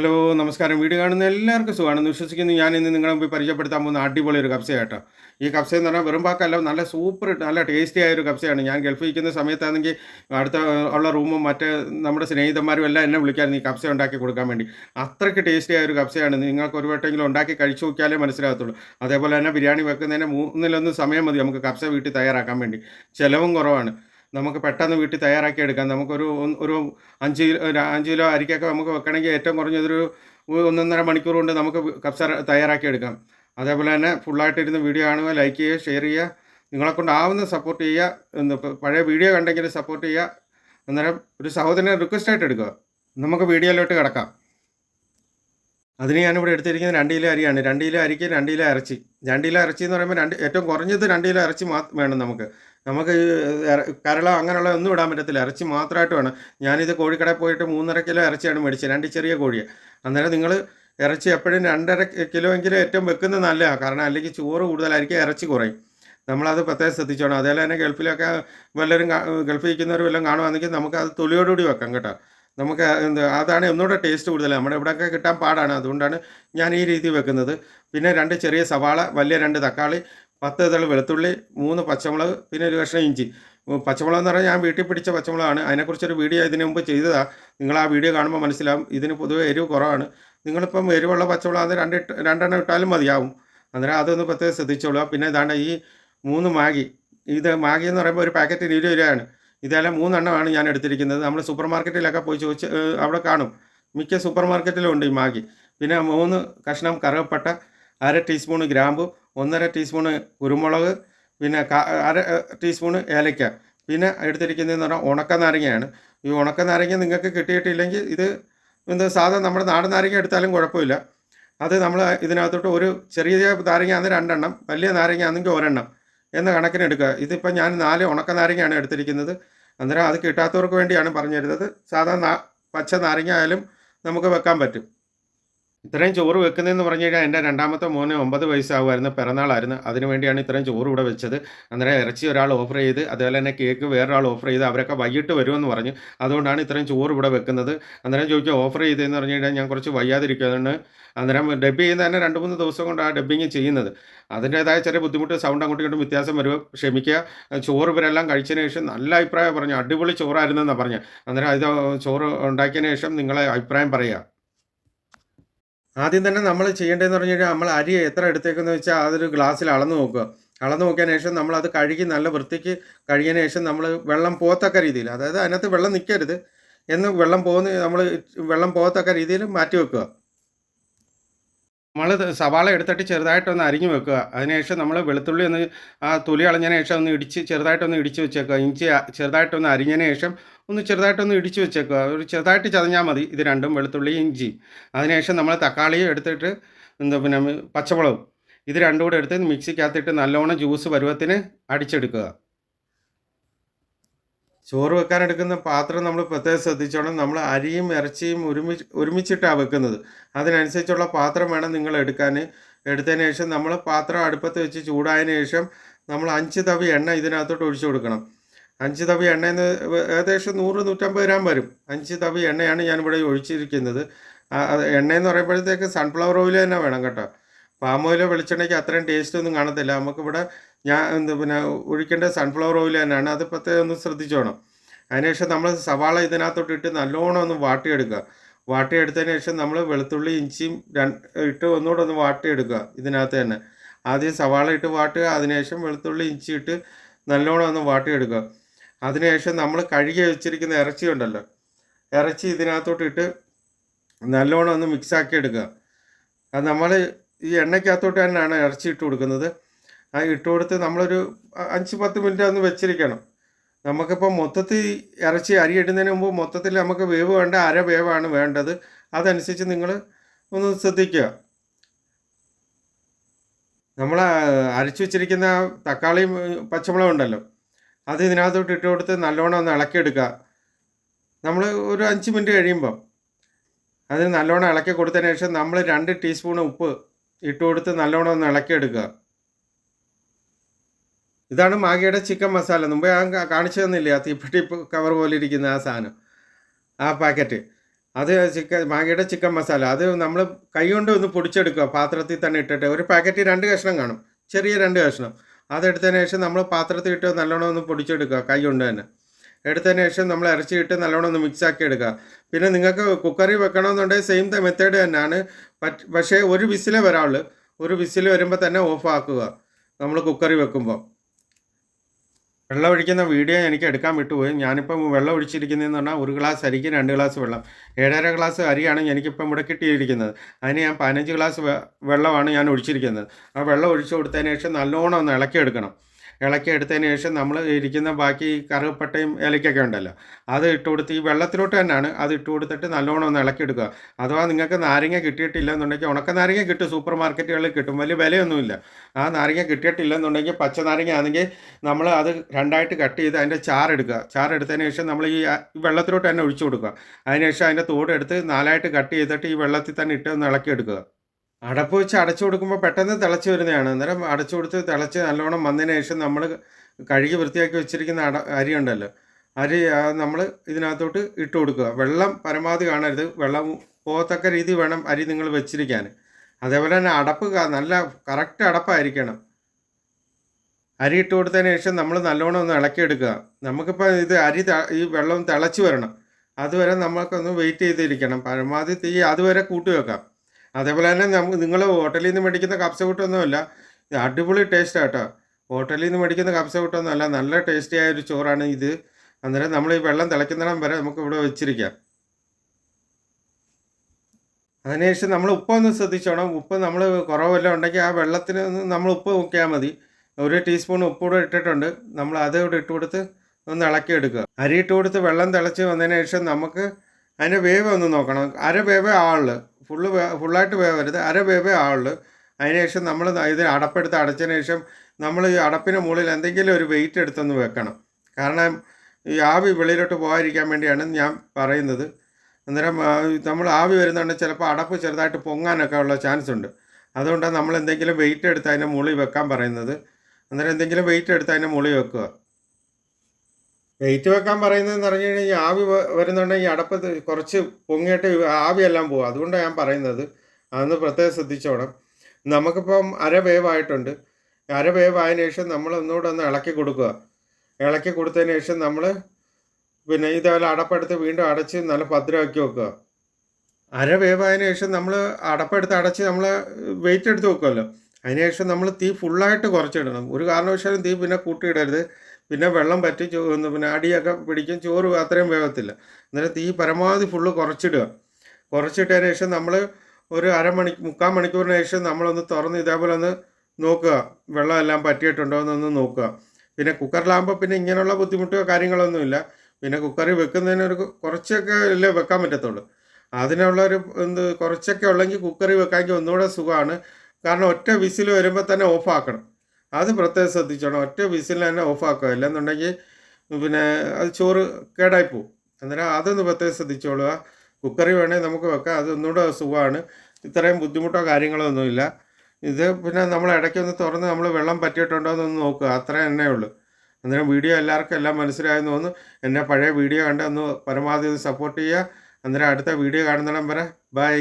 Hello നമസ്കാരം. Video കാണുന്ന എല്ലാവർക്കും സുഖമാണെന്ന് വിശ്വസിക്കുന്നു. ഞാൻ ഇന്ന് നിങ്ങളെ മുമ്പിൽ പരിചയപ്പെടുത്താൻ പോകുന്ന അടിപൊളി ഒരു കപ്സയാട്ടോ. ഈ കപ്സ എന്ന് പറഞ്ഞാൽ വെറും പാക്കല്ല നല്ല സൂപ്പർ നല്ല ടേസ്റ്റി ആയ ഒരു കപ്സയാണ്. ഞാൻ ഗൾഫിൽ ഇരിക്കുന്ന സമയത്താണെങ്കിൽ അടുത്ത ഉള്ള റൂമും മറ്റ് നമ്മുടെ സ്നേഹിതന്മാരും എല്ലാം എന്നെ വിളിക്കായിരുന്നു ഈ കപ്സ ഉണ്ടാക്കി കൊടുക്കാൻ വേണ്ടി. അത്രയ്ക്ക് ടേസ്റ്റി ആയ ഒരു കപ്സയാണ്. നിങ്ങൾക്ക് ഒരു വട്ടമെങ്കിലും ഉണ്ടാക്കി കഴിച്ചു നോക്കിയാലേ മനസ്സിലാകത്തുള്ളൂ. അതേപോലെ തന്നെ ബിരിയാണി വെക്കുന്നതിന് മൂന്നിലൊന്ന് സമയം മതി നമുക്ക് കപ്സ വീട്ടിൽ തയ്യാറാക്കാൻ വേണ്ടി. ചിലവും കുറവാണ്. നമുക്ക് പെട്ടെന്ന് വീട്ടിൽ തയ്യാറാക്കി എടുക്കാം. നമുക്കൊരു ഒരു അഞ്ച് കിലോ അഞ്ച് കിലോ അരിക്കൊക്കെ നമുക്ക് വെക്കണമെങ്കിൽ ഏറ്റവും കുറഞ്ഞതൊരു ഒന്നൊന്നര മണിക്കൂർ കൊണ്ട് നമുക്ക് കബ്സ തയ്യാറാക്കി എടുക്കാം. അതേപോലെ തന്നെ ഫുള്ളായിട്ട് ഇരുന്ന് വീഡിയോ കാണുക ലൈക്ക് ചെയ്യുക ഷെയർ ചെയ്യുക. നിങ്ങളെ കൊണ്ടാവുന്ന സപ്പോർട്ട് ചെയ്യുക. പഴയ വീഡിയോ കണ്ടെങ്കിൽ സപ്പോർട്ട് ചെയ്യുക. അന്നേരം ഒരു സഹോദരനെ റിക്വസ്റ്റ് ആയിട്ട് എടുക്കുക. നമുക്ക് വീഡിയോയിലോട്ട് കിടക്കാം. അതിന് ഞാനിവിടെ എടുത്തിരിക്കുന്നത് രണ്ട് കിലോ അരിയാണ്. രണ്ട് കിലോ അരിക്ക് രണ്ട് കിലോ ഇറച്ചി. രണ്ട് കിലോ ഇറച്ചി എന്ന് പറയുമ്പോൾ രണ്ട് ഏറ്റവും കുറഞ്ഞത് രണ്ട് കിലോ ഇറച്ചി മാത്രം വേണം നമുക്ക്. നമുക്ക് കരളോ അങ്ങനെയുള്ള ഒന്നും ഇടാൻ പറ്റത്തില്ല. ഇറച്ചി മാത്രമായിട്ട് വേണം. ഞാനിത് കോഴിക്കടയിൽ പോയിട്ട് മൂന്നര കിലോ ഇറച്ചിയാണ് മേടിച്ചത്. രണ്ട് ചെറിയ കോഴിയെ. അന്നേരം നിങ്ങൾ ഇറച്ചി എപ്പോഴും രണ്ടര കിലോ എങ്കിലും ഏറ്റവും വെക്കുന്നത് നല്ലതാണ് കാരണം അല്ലെങ്കിൽ ചോറ് കൂടുതലായിരിക്കും ഇറച്ചി കുറയും. നമ്മളത് പ്രത്യേകം ശ്രദ്ധിച്ചോണം. അതേപോലെ തന്നെ ഗൾഫിലൊക്കെ വല്ലവരും ഗൾഫിൽ ഇരിക്കുന്നവർ വല്ലതും കാണുവാണെങ്കിൽ നമുക്കത് തൊലിയോടുകൂടി വെക്കാം കേട്ടോ. നമുക്ക് എന്താ അതാണ് ഒന്നുകൂടെ ടേസ്റ്റ് കൂടുതൽ. നമ്മുടെ ഇവിടെയൊക്കെ കിട്ടാൻ പാടാണ്. അതുകൊണ്ടാണ് ഞാൻ ഈ രീതി വെക്കുന്നത്. പിന്നെ രണ്ട് ചെറിയ സവാള വലിയ രണ്ട് തക്കാളി പത്ത് ഇതൾ വെളുത്തുള്ളി മൂന്ന് പച്ചമുളക് പിന്നെ ഒരു കഷ്ണം ഇഞ്ചി. പച്ചമുളക് എന്ന് പറഞ്ഞാൽ ഞാൻ വീട്ടിൽ പിടിച്ച പച്ചമുളകാണ്. അതിനെക്കുറിച്ചൊരു വീഡിയോ ഇതിനു മുമ്പ് ചെയ്തതാണ് നിങ്ങൾ ആ വീഡിയോ കാണുമ്പോൾ മനസ്സിലാവും. ഇതിന് പൊതുവെ എരിവ് കുറവാണ്. നിങ്ങളിപ്പം എരിവുള്ള പച്ചമുളക് അത് രണ്ട് രണ്ടെണ്ണം ഇട്ടാലും മതിയാവും. അന്നേരം അതൊന്ന് പ്രത്യേകം ശ്രദ്ധിച്ചോളൂ പിന്നെ ഇതാണ് ഈ മൂന്ന് മാഗി. ഇത് മാഗി എന്ന് പറയുമ്പോൾ ഒരു പാക്കറ്റിന് ഇരുപത് രൂപയാണ്. ഇതെല്ലാം മൂന്നെണ്ണമാണ് ഞാൻ എടുത്തിരിക്കുന്നത്. നമ്മൾ സൂപ്പർ മാർക്കറ്റിലൊക്കെ പോയി ചോദിച്ച് അവിടെ കാണും. മിക്ക സൂപ്പർ മാർക്കറ്റിലും ഉണ്ട് ഈ മാഗി. പിന്നെ മൂന്ന് കഷ്ണം കറുവപ്പട്ട അര ടീസ്പൂണ് ഗ്രാമ്പു ഒന്നര ടീസ്പൂണ് കുരുമുളക് പിന്നെ അര ടീസ്പൂണ് ഏലയ്ക്ക. പിന്നെ എടുത്തിരിക്കുന്നതെന്ന് പറഞ്ഞാൽ ഉണക്ക നാരങ്ങയാണ്. ഈ ഉണക്ക നാരങ്ങ നിങ്ങൾക്ക് കിട്ടിയിട്ടില്ലെങ്കിൽ ഇത് എന്താ സാധാ നമ്മുടെ നാടൻ നാരങ്ങ എടുത്താലും കുഴപ്പമില്ല. അത് നമ്മൾ ഇതിനകത്തോട്ട് ഒരു ചെറിയ നാരങ്ങ രണ്ടെണ്ണം വലിയ നാരങ്ങ ആണെങ്കിൽ ഒരെണ്ണം എന്ന കണക്കിനെടുക്കുക ഇതിപ്പോൾ ഞാൻ നാല് ഉണക്ക നാരങ്ങയാണ് എടുത്തിരിക്കുന്നത്. അന്നേരം അത് കിട്ടാത്തവർക്ക് വേണ്ടിയാണ് പറഞ്ഞു തരുന്നത് സാധാ പച്ച നാരങ്ങ ആയാലും നമുക്ക് വെക്കാൻ പറ്റും. ഇത്രയും ചോറ് വെക്കുന്നതെന്ന് പറഞ്ഞു കഴിഞ്ഞാൽ എന്റെ രണ്ടാമത്തെ മോന് ഒമ്പത് വയസ്സാകുമായിരുന്നു. പിറന്നാളായിരുന്നു. അതിന് വേണ്ടിയാണ് ഇത്രയും ചോറ് ഇവിടെ വെച്ചത്. അന്നേരം ഇറച്ചി ഒരാൾ ഓഫർ ചെയ്ത് അതുപോലെ തന്നെ കേക്ക് വേറൊരാൾ ഓഫർ ചെയ്ത് അവരൊക്കെ വൈകിട്ട് വരുമെന്ന് പറഞ്ഞു. അതുകൊണ്ടാണ് ഇത്രയും ചോറ് ഇവിടെ വെക്കുന്നത്. അന്നേരം ചോദിക്കുക ഓഫർ ചെയ്തതെന്ന് പറഞ്ഞു കഴിഞ്ഞാൽ ഞാൻ കുറച്ച് വയ്യാതിരിക്കുകയാണ്. അന്നേരം ഡബ് ചെയ്യുന്ന തന്നെ രണ്ട് മൂന്ന് ദിവസം കൊണ്ട് ആ ഡബ്ബിങ് ചെയ്യുന്നത്. അതിന്റേതായ ചെറിയ ബുദ്ധിമുട്ട് സൗണ്ട് അങ്ങോട്ടും ഇങ്ങോട്ടും വ്യത്യാസം വരുമോ ക്ഷമിക്കുക. ചോറ് ഇവരെല്ലാം കഴിച്ചതിന് ശേഷം നല്ല അഭിപ്രായം പറഞ്ഞു. അടിപൊളി ചോറായിരുന്നെന്നാണ് പറഞ്ഞത്. അന്നേരം ഇത് ചോറ് ഉണ്ടാക്കിയതിന് ശേഷം നിങ്ങളെ അഭിപ്രായം പറയുക. ആദ്യം തന്നെ നമ്മൾ ചെയ്യേണ്ടതെന്ന് പറഞ്ഞു കഴിഞ്ഞാൽ നമ്മൾ അരി എത്ര എടുത്തേക്കെന്ന് വെച്ചാൽ അതൊരു ഗ്ലാസ്സിൽ അളന്ന് നോക്കുക. അളന്ന് നോക്കിയതിന് ശേഷം നമ്മൾ അത് കഴുകി നല്ല വൃത്തിക്ക് കഴുകിയതിന് ശേഷം നമ്മൾ വെള്ളം പോകത്തക്ക രീതിയിൽ അതായത് അതിനകത്ത് വെള്ളം നിൽക്കരുത് എന്ന് വെള്ളം പോകുന്ന നമ്മൾ വെള്ളം പോകത്തക്ക രീതിയിൽ മാറ്റി വെക്കുക. നമ്മൾ സവാള എടുത്തിട്ട് ചെറുതായിട്ടൊന്ന് അരിഞ്ഞു വെക്കുക. അതിനുശേഷം നമ്മൾ വെളുത്തുള്ളി ഒന്ന് ആ തൊലി കളഞ്ഞതിന് ശേഷം ഒന്ന് ഇടിച്ച് ചെറുതായിട്ടൊന്ന് ഇടിച്ച് വെച്ചേക്കുക. ഇഞ്ചി ചെറുതായിട്ടൊന്ന് അരിഞ്ഞതിന് ശേഷം ഒന്ന് ചെറുതായിട്ടൊന്ന് ഇടിച്ച് വെച്ചേക്കുക. ഒരു ചെറുതായിട്ട് ചതഞ്ഞാൽ മതി. ഇത് രണ്ടും വെളുത്തുള്ളി ഇഞ്ചി. അതിനുശേഷം നമ്മൾ തക്കാളിയും എടുത്തിട്ട് എന്താ പിന്നെ പച്ചമുളകും. ഇത് രണ്ടും കൂടെ എടുത്ത് മിക്സിക്കകത്തിട്ട് നല്ലോണം ജ്യൂസ് പരുവത്തിന് അടിച്ചെടുക്കുക. ചോറ് വെക്കാൻ എടുക്കുന്ന പാത്രം നമ്മൾ പ്രത്യേകം ശ്രദ്ധിച്ചോണം. നമ്മൾ അരിയും ഇറച്ചിയും ഒരുമിച്ച് ഒരുമിച്ചിട്ടാണ് വെക്കുന്നത്. അതിനനുസരിച്ചുള്ള പാത്രം വേണം നിങ്ങൾ എടുക്കാൻ. എടുത്തതിന് ശേഷം നമ്മൾ പാത്രം അടുപ്പത്ത് വെച്ച് ചൂടായതിന് ശേഷം നമ്മൾ അഞ്ച് തവി എണ്ണ ഇതിനകത്തോട്ട് ഒഴിച്ചു കൊടുക്കണം. അഞ്ച് തവി എണ്ണ എന്ന് ഏകദേശം നൂറ് നൂറ്റമ്പത് ഗ്രാം വരും. അഞ്ച് തവി എണ്ണയാണ് ഞാനിവിടെ ഒഴിച്ചിരിക്കുന്നത്. എണ്ണയെന്ന് പറയുമ്പോഴത്തേക്ക് സൺഫ്ലവർ ഓയിൽ തന്നെ വേണം കേട്ടോ. പാം ഓയിലോ വെളിച്ചെണ്ണയ്ക്ക് അത്രയും ടേസ്റ്റ് ഒന്നും കാണത്തില്ല. നമുക്കിവിടെ ഞാൻ എന്ത് പിന്നെ ഒഴിക്കേണ്ട സൺഫ്ലവർ ഓയിൽ തന്നെയാണ്. അത് പ്രത്യേകം ഒന്ന് ശ്രദ്ധിച്ചോണം. അതിനുശേഷം നമ്മൾ സവാള ഇതിനകത്തോട്ട് ഇട്ട് നല്ലോണം ഒന്ന് വാട്ടിയെടുക്കുക. വാട്ടിയെടുത്തതിന് ശേഷം നമ്മൾ വെളുത്തുള്ളി ഇഞ്ചിയും രണ്ട് ഇട്ട് ഒന്നുകൂടെ ഒന്ന് വാട്ടിയെടുക്കുക ഇതിനകത്ത് തന്നെ. ആദ്യം സവാള ഇട്ട് വാട്ടുക അതിനുശേഷം വെളുത്തുള്ളി ഇഞ്ചി ഇട്ട് നല്ലോണം ഒന്ന് വാട്ടിയെടുക്കുക. അതിനുശേഷം നമ്മൾ കഴുകി വെച്ചിരിക്കുന്ന ഇറച്ചി ഉണ്ടല്ലോ ഇറച്ചി ഇതിനകത്തോട്ട് ഇട്ട് നല്ലോണം ഒന്ന് മിക്സാക്കി എടുക്കുക. അത് നമ്മൾ ഈ എണ്ണയ്ക്കകത്തോട്ട് തന്നെയാണ് ഇറച്ചി ഇട്ട് കൊടുക്കുന്നത്. ആ ഇട്ട് കൊടുത്ത് നമ്മളൊരു അഞ്ച് പത്ത് മിനിറ്റ് ഒന്ന് വെച്ചിരിക്കണം. നമുക്കിപ്പോൾ മൊത്തത്തിൽ ഇറച്ചി അരി ഇടുന്നതിന് മുമ്പ് മൊത്തത്തിൽ നമുക്ക് വേവ് വേണ്ട അര വേവാണ് വേണ്ടത്. അതനുസരിച്ച് നിങ്ങൾ ഒന്ന് ശ്രദ്ധിക്കുക. നമ്മൾ അരച്ചു വെച്ചിരിക്കുന്ന തക്കാളിയും പച്ചമുളകും ഉണ്ടല്ലോ. അത് ഇതിനകത്തോട്ട് ഇട്ട് കൊടുത്ത് നല്ലോണം ഒന്ന് ഇളക്കിയെടുക്കുക. നമ്മൾ ഒരു അഞ്ച് മിനിറ്റ് കഴിയുമ്പം അതിന് നല്ലോണം ഇളക്കി കൊടുത്തതിന് ശേഷം നമ്മൾ രണ്ട് ടീസ്പൂൺ ഉപ്പ് ഇട്ട് കൊടുത്ത് നല്ലോണം ഒന്ന് ഇളക്കിയെടുക്കുക. ഇതാണ് മാഗിയുടെ ചിക്കൻ മസാല. മുമ്പ് ഞാൻ കാണിച്ചു തന്നില്ലേ ആ തീപ്പെട്ടി കവർ പോലെ ഇരിക്കുന്ന ആ സാധനം? ആ പാക്കറ്റ് അത് ചിക്കൻ മാഗിയുടെ ചിക്കൻ മസാല. അത് നമ്മൾ കൈ കൊണ്ട് ഒന്ന് പൊടിച്ചെടുക്കുക. പാത്രത്തിൽ തന്നെ ഇട്ടിട്ട്. ഒരു പാക്കറ്റ് രണ്ട് കഷ്ണം കാണും. ചെറിയ രണ്ട് കഷ്ണം. അതെടുത്തതിന് ശേഷം നമ്മൾ പാത്രത്തിൽ ഇട്ട് നല്ലോണം ഒന്ന് പൊടിച്ചെടുക്കുക കൈ കൊണ്ട് തന്നെ. എടുത്തതിന് ശേഷം നമ്മൾ ഇറച്ചി ഇട്ട് നല്ലോണം ഒന്ന് മിക്സ് ആക്കി എടുക്കുക. പിന്നെ നിങ്ങൾക്ക് കുക്കറിൽ വെക്കണമെന്നുണ്ടെങ്കിൽ സെയിം മെത്തേഡ് തന്നെയാണ്. പക്ഷേ ഒരു വിസിലേ വരാവുള്ളൂ. ഒരു വിസിൽ വരുമ്പോൾ തന്നെ ഓഫ് ആക്കുക. നമ്മൾ കുക്കറിൽ വെക്കുമ്പോൾ വെള്ളം ഒഴിക്കുന്ന വീഡിയോ എനിക്ക് എടുക്കാൻ വിട്ടുപോയി. ഞാനിപ്പം വെള്ളം ഒഴിച്ചിരിക്കുന്നതെന്ന് പറഞ്ഞാൽ ഒരു ഗ്ലാസ് അരിക്ക് രണ്ട് ഗ്ലാസ് വെള്ളം. ഏഴര ഗ്ലാസ് അരിയാണ് എനിക്കിപ്പം ഇവിടെ കിട്ടിയിരിക്കുന്നത്. അതിന് ഞാൻ പതിനഞ്ച് ഗ്ലാസ് വെള്ളമാണ് ഞാൻ ഒഴിച്ചിരിക്കുന്നത്. ആ വെള്ളം ഒഴിച്ചു കൊടുത്തതിന് ശേഷം നല്ലോണം ഒന്ന് ഇളക്കിയെടുക്കണം. ഇളക്കി എടുത്തതിന് ശേഷം നമ്മൾ ഇരിക്കുന്ന ബാക്കി കറുപ്പട്ടയും ഏലക്കൊക്കെ ഉണ്ടല്ലോ. അത് ഇട്ട് കൊടുത്ത് ഈ വെള്ളത്തിലോട്ട് തന്നെയാണ് അത് ഇട്ട് കൊടുത്തിട്ട് നല്ലോണം ഒന്ന് ഇളക്കിയെടുക്കുക അഥവാ നിങ്ങൾക്ക് നാരങ്ങ കിട്ടിയിട്ടില്ല എന്നുണ്ടെങ്കിൽ ഉണക്ക നാരങ്ങ കിട്ടും. സൂപ്പർ മാർക്കറ്റുകളിൽ കിട്ടും. വലിയ വിലയൊന്നുമില്ല. ആ നാരങ്ങ കിട്ടിയിട്ടില്ല എന്നുണ്ടെങ്കിൽ പച്ച നാരങ്ങ ആണെങ്കിൽ നമ്മൾ അത് രണ്ടായിട്ട് കട്ട് ചെയ്ത് അതിന്റെ ചാറെടുക്കുക ചാറെടുത്തതിന് ശേഷം നമ്മൾ ഈ വെള്ളത്തിലോട്ട് തന്നെ ഒഴിച്ചു കൊടുക്കുക. അതിനുശേഷം അതിന്റെ തോടെടുത്ത് നാലായിട്ട് കട്ട് ചെയ്തിട്ട് ഈ വെള്ളത്തിൽ തന്നെ ഇട്ട് ഒന്ന് ഇളക്കിയെടുക്കുക അടപ്പ് വെച്ച് അടച്ചു കൊടുക്കുമ്പോൾ പെട്ടെന്ന് തിളച്ച് വരുന്നതാണ്. അന്നേരം അടച്ചു കൊടുത്ത് തിളച്ച് നല്ലോണം വന്നതിന് ശേഷം നമ്മൾ കഴുകി വൃത്തിയാക്കി വെച്ചിരിക്കുന്ന അട അരി ഉണ്ടല്ലോ. അരി നമ്മൾ ഇതിനകത്തോട്ട് ഇട്ട് കൊടുക്കുക. വെള്ളം പരമാവധി കാണരുത്. വെള്ളം പോകത്തക്ക രീതി വേണം അരി നിങ്ങൾ വെച്ചിരിക്കാൻ. അതേപോലെ തന്നെ അടപ്പ് നല്ല കറക്റ്റ് അടപ്പായിരിക്കണം. അരി ഇട്ട് കൊടുത്തതിന് ശേഷം നമ്മൾ നല്ലോണം ഒന്ന് ഇളക്കിയെടുക്കുക. നമുക്കിപ്പോൾ ഇത് അരി ഈ വെള്ളം തിളച്ച് വരണം. അതുവരെ നമ്മൾക്കൊന്ന് വെയിറ്റ് ചെയ്തിരിക്കണം. പരമാവധി തീ അതുവരെ കൂട്ടി വെക്കാം. അതേപോലെ തന്നെ നിങ്ങൾ ഹോട്ടലിൽ നിന്ന് മേടിക്കുന്ന കപ്സ കൂട്ടൊന്നുമല്ല. അടിപൊളി ടേസ്റ്റ് കേട്ടോ ഹോട്ടലിൽ നിന്ന് മേടിക്കുന്ന കപ്സ കൂട്ടൊന്നുമല്ല. നല്ല ടേസ്റ്റിയായ ഒരു ചോറാണ് ഇത്. അന്നേരം നമ്മൾ ഈ വെള്ളം തിളയ്ക്കുന്നിടം വരെ നമുക്ക് ഇവിടെ വെച്ചിരിക്കാം. അതിനുശേഷം നമ്മൾ ഉപ്പൊന്ന് ശ്രദ്ധിച്ചോണം. ഉപ്പ് നമ്മൾ കുറവെല്ലാം ഉണ്ടെങ്കിൽ ആ വെള്ളത്തിന് നമ്മൾ ഉപ്പ് നോക്കിയാൽ മതി. ഒരു ടീസ്പൂൺ ഉപ്പൂടെ ഇട്ടിട്ടുണ്ട്. നമ്മൾ അത് ഇവിടെ ഇട്ട് കൊടുത്ത് ഒന്ന് ഇളക്കി എടുക്കുക അരി ഇട്ട് കൊടുത്ത് വെള്ളം തിളച്ച് വന്നതിന് ശേഷം നമുക്ക് അതിന്റെ വേവ് ഒന്ന് നോക്കണം. അര വേവേ ആളുള്ളൂ ഫുള്ള് ഫുള്ളായിട്ട് വേവരുത് അര വേവേ ആവുള്ളൂ. അതിനുശേഷം നമ്മൾ ഇത് അടപ്പെടുത്ത് അടച്ചതിന് ശേഷം നമ്മൾ ഈ അടപ്പിന് മുകളിൽ എന്തെങ്കിലും ഒരു വെയിറ്റ് എടുത്തൊന്ന് വെക്കണം. കാരണം ഈ ആവി വെളിയിലോട്ട് പോകാതിരിക്കാൻ വേണ്ടിയാണ് ഞാൻ പറയുന്നത്. അന്നേരം നമ്മൾ ആവി വരുന്നുണ്ട് ചിലപ്പോൾ അടപ്പ് ചെറുതായിട്ട് പൊങ്ങാനൊക്കെ ഉള്ള ചാൻസ് ഉണ്ട്. അതുകൊണ്ടാണ് നമ്മൾ എന്തെങ്കിലും വെയിറ്റ് എടുത്ത് അതിന്റെ മുകളിൽ വെക്കാൻ പറയുന്നത്. അന്നേരം എന്തെങ്കിലും വെയിറ്റ് എടുത്ത് അതിന്റെ മുകളിൽ വെക്കുക. വെയിറ്റ് വെക്കാൻ പറയുന്നതെന്ന് പറഞ്ഞു കഴിഞ്ഞാൽ ആവി വരുന്നുണ്ടെങ്കിൽ ഈ അടപ്പ് ഇത് കുറച്ച് പൊങ്ങിയിട്ട് ആവിയെല്ലാം പോകും അതുകൊണ്ടാണ് ഞാൻ പറയുന്നത്. അതൊന്ന് പ്രത്യേകം ശ്രദ്ധിച്ചോണം. നമുക്കിപ്പം അര വേവായിട്ടുണ്ട്. അര വേവായതിനു ശേഷം നമ്മൾ ഒന്നുകൂടെ ഒന്ന് ഇളക്കി കൊടുക്കുക. ഇളക്കി കൊടുത്തതിന് ശേഷം നമ്മൾ പിന്നെ ഇതേപോലെ അടപ്പെടുത്ത് വീണ്ടും അടച്ച് നല്ല ഭദ്രമാക്കി വെക്കുക. അര വേവായതിനു ശേഷം നമ്മൾ അടപ്പെടുത്ത് അടച്ച് നമ്മൾ വെയിറ്റ് എടുത്ത് വെക്കുമല്ലോ അതിനുശേഷം നമ്മൾ തീ ഫുള്ളായിട്ട് കുറച്ചിടണം. ഒരു കാരണവശാലും തീ പിന്നെ കൂട്ടിയിടരുത്. പിന്നെ വെള്ളം പറ്റി ചോ പിന്നെ അടിയൊക്കെ പിടിക്കും ചോറ് അത്രയും വേഗത്തില്ല എന്നിട്ട് തീ പരമാവധി ഫുള്ള് കുറച്ചിടുക. കുറച്ചിട്ടതിന് ശേഷം നമ്മൾ ഒരു അരമണി മുക്കാൽ മണിക്കൂറിന് ശേഷം നമ്മളൊന്ന് തുറന്ന് ഇതേപോലെ ഒന്ന് നോക്കുക. വെള്ളമെല്ലാം പറ്റിയിട്ടുണ്ടോ എന്നൊന്ന് നോക്കുക. പിന്നെ കുക്കറിലാകുമ്പോൾ പിന്നെ ഇങ്ങനെയുള്ള ബുദ്ധിമുട്ടോ കാര്യങ്ങളൊന്നുമില്ല പിന്നെ കുക്കറിൽ വെക്കുന്നതിന് ഒരു കുറച്ചൊക്കെ അല്ലേ വെക്കാൻ പറ്റത്തുള്ളൂ. അതിനുള്ള ഒരു എന്ത് കുറച്ചൊക്കെ ഉള്ളെങ്കിൽ കുക്കറിൽ വെക്കാമെങ്കിൽ ഒന്നുകൂടെ സുഖമാണ്. കാരണം ഒറ്റ വിസിൽ വരുമ്പോൾ തന്നെ ഓഫാക്കണം. അത് പ്രത്യേകം ശ്രദ്ധിച്ചോണം. ഒറ്റ വിസിൽ തന്നെ ഓഫാക്കുക ഇല്ലെന്നുണ്ടെങ്കിൽ പിന്നെ അത് ചോറ് കേടായി പോകും അന്നേരം അതൊന്ന് പ്രത്യേകം ശ്രദ്ധിച്ചോളുക. കുക്കറി വേണേൽ നമുക്ക് വെക്കാം. അത് ഒന്നുകൂടെ സുഖമാണ്. ഇത്രയും ബുദ്ധിമുട്ടോ കാര്യങ്ങളോ ഒന്നുമില്ല. ഇത് പിന്നെ നമ്മൾ ഇടയ്ക്കൊന്ന് തുറന്ന് നമ്മൾ വെള്ളം പറ്റിയിട്ടുണ്ടോ എന്നൊന്ന് നോക്കുക. അത്ര തന്നെ ഉള്ളൂ. അന്നേരം വീഡിയോ എല്ലാവർക്കും എല്ലാം മനസ്സിലായെന്ന് തോന്നുന്നു. എന്നെ പഴയ വീഡിയോ കണ്ട് ഒന്ന് പരമാവധി സപ്പോർട്ട് ചെയ്യുക. അന്നേരം അടുത്ത വീഡിയോ കാണുന്നിടം വരെ. ബൈ